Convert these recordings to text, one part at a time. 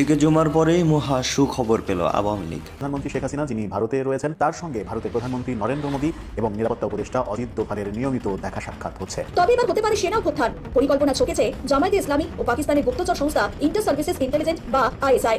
এদিকে জুমার পরেই মহা সুখবর পেল আওয়ামী লীগ। প্রধানমন্ত্রী শেখ হাসিনা যিনি ভারতে রয়েছেন তার সঙ্গে ভারতের প্রধানমন্ত্রী নরেন্দ্র মোদী এবং নিরাপত্তা উপদেষ্টা অজিত দোভালের নিয়মিত দেখা সাক্ষাৎ হচ্ছে। তবে এবার হতে পারে সেনা অভ্যুত্থান পরিকল্পনা ছকেছে জামায়াতে ইসলামী ও পাকিস্তানের গুপ্তচর সংস্থা ইন্টার সার্ভিসেস ইন্টেলিজেন্স বা আইএসআই।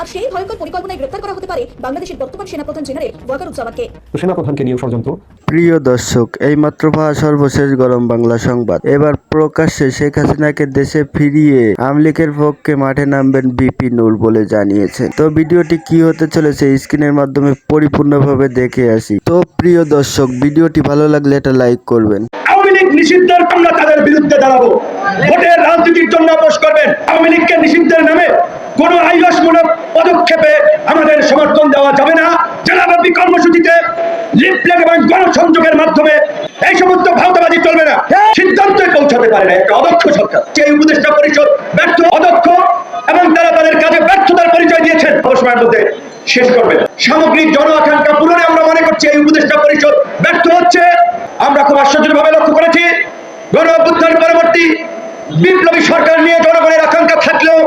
আর সেই ভয়ঙ্কর পরিকল্পনায় গ্রেপ্তার করা হতে পারে বাংলাদেশের বর্তমান সেনাপ্রধান জেনারেল ওয়াকারুজ্জামানকে তো সেনাপ্রধানকে নিয়ে ষড়যন্ত্র? প্রিয় দর্শক এইমাত্র পাওয়া সর্বশেষ গরম বাংলা সংবাদ। এবার প্রকাশ্যে শেখ হাসিনাকে দেশে ফিরিয়ে আমলিকের পক্ষে মাঠে নামবেন বিপি নূর বলে জানিয়েছে তো ভিডিওটি কি হতে চলেছে স্ক্রিনের মাধ্যমে পরিপূর্ণভাবে দেখে আসি। তো প্রিয় দর্শক ভিডিওটি ভালো লাগলে এটা লাইক করবেন। আওয়ামী লীগ নিষিদ্ধের জন্য তাদের বিরুদ্ধে দাঁড়াবো। ভোটের রাজনীতির জন্য আপোষ করবেন। আওয়ামী লীগকে নিষিদ্ধের নামে কোন পদক্ষেপে আমাদের সমর্থন দেওয়া যাবে না। জেলাব্যাপী কর্মসূচিতে লিফলেট এবং গণসংযোগের মাধ্যমে এই সমস্ত ভাওতাবাজি চলবে না। সিদ্ধান্তে পৌঁছাতে পারে না। একটা অদক্ষ সরকার, যে উপদেষ্টা পরিষদ ব্যর্থ, অদক্ষ এবং তারা তাদের কাজে ব্যর্থতার পরিচয় দিয়েছেন। অবসময়ের মধ্যে শেষ করবে সামগ্রিক জন আকাঙ্ক্ষা পূরণে আমরা মনে করছি এই উপদেষ্টা পরিষদ ব্যর্থ হচ্ছে। আমরা খুব আশ্চর্যভাবে লক্ষ্য করেছি। গণ পরবর্তী বিপ্লবী সরকার নিয়ে জনগণের আকাঙ্ক্ষা থাকলেও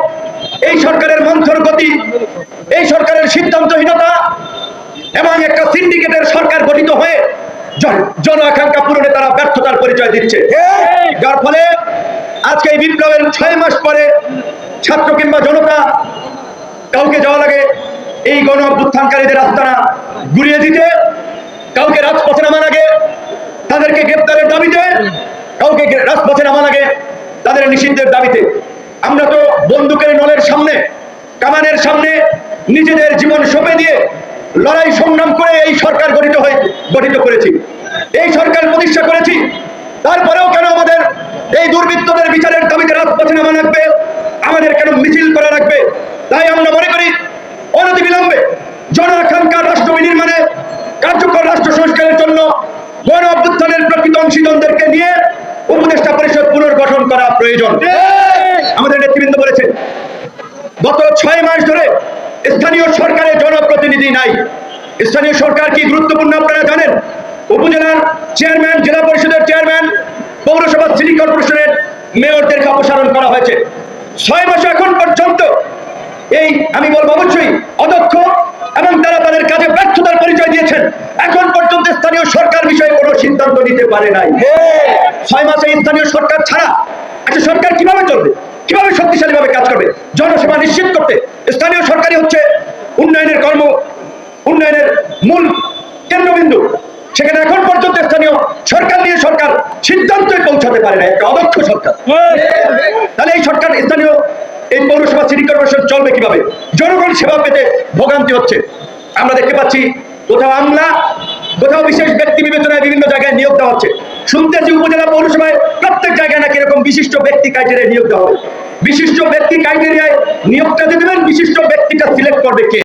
এই সরকারের মন্থর গতি এই সরকারের সিদ্ধান্তহীনতা এবং একটা সিন্ডিকেটের সরকার গঠিত হয়ে জন- আকাঙ্ক্ষা পূরণে তারা ব্যর্থতার পরিচয় দিচ্ছে। যার ফলে আজকে এই বিপ্লবের ছয় মাস পরে ছাত্র কিংবা জনতা কাউকে যাওয়া লাগে এই গণ অভ্যুত্থানকারীদের আস্তানা ঘুরিয়ে দিতে, কাউকে রাজপথে নামা লাগে তাদেরকে গ্রেপ্তারের দাবিতে, কাউকে রাজপথে নামা লাগে তাদের নিষিদ্ধের দাবিতে। আমরা তো বন্দুকের নলের সামনে, কামানের সামনে নিজেদের জীবন সঁপে দিয়ে লড়াই সংগ্রাম করে এই সরকার গঠিত হয়ে গঠিত করেছি। এই সরকার প্রতিষ্ঠা করেছি। তারপরেও কেন আমাদের এই দুর্বৃত্তদের বিচারের দাবিতে রাজপথে নামা লাগবে? আমাদের কেন মিছিল করা লাগবে? তাই আমরা মনে করি অনতিবিলম্বে জন আকাঙ্ক্ষা রাষ্ট্র বিনির্মাণে কার্যকর রাষ্ট্র সংস্কারের জন্য গণ অভ্যুত্থানের প্রকৃত অংশীদারদেরকে নিয়ে উপদেষ্টা পরিষদ পুনর্গঠন করা প্রয়োজন। আমাদের নেতৃবৃন্দ বলেছে গত ছয় মাস ধরে স্থানীয় সরকারের জনপ্রতিনিধি নাই। স্থানীয় সরকার কি গুরুত্বপূর্ণ আপনারা জানেন? উপজেলার চেয়ারম্যান জেলা পরিষদের চেয়ারম্যান পৌরসভা সিটি কর্পোরেশনের মেয়রদেরকে অপসারণ করা হয়েছে। ছয় মাস এখন পর্যন্ত এই আমি বলব অবশ্যই অদক্ষ এবং তারা তাদের কাজে ব্যর্থতার পরিচয় দিয়েছেন। এখন পর্যন্ত স্থানীয় সরকার বিষয়ে কোনো সিদ্ধান্ত নিতে পারে নাই। ছয় মাসে স্থানীয় সরকার ছাড়া একটা সরকার কীভাবে চলবে? কীভাবে শক্তিশালী ভাবে কাজ করবে? জনসেবা নিশ্চিত করতে স্থানীয় সরকারই হচ্ছে উন্নয়নের কর্ম, উন্নয়নের মূল কেন্দ্রবিন্দু। সেখানে এখন পর্যন্ত স্থানীয় সরকার নিয়ে সরকার সিদ্ধান্তে পৌঁছাতে পারে না একটা অদক্ষ সরকার। তাহলে এই সরকার স্থানীয় এই পৌরসভা সিটি কর্পোরেশন চলবে কীভাবে? জনগণ সেবা পেতে ভোগান্তি হচ্ছে। আমরা দেখতে পাচ্ছি কোথাও আমলা কোথাও বিশেষ ব্যক্তি বিবেচনায় বিভিন্ন জায়গায় নিয়োগ দেওয়া হচ্ছে। শুনতেছি উপজেলা পৌরসভায় প্রত্যেক জায়গায় নাকি এরকম বিশিষ্ট ব্যক্তি ক্রাইটেরিয়ায় নিয়োগ দেওয়া হবে। বিশিষ্ট ব্যক্তি ক্রাইটেরিয়ায় নিয়োগটা দিয়ে দেবেন, বিশিষ্ট ব্যক্তিটা সিলেক্ট করবে কে?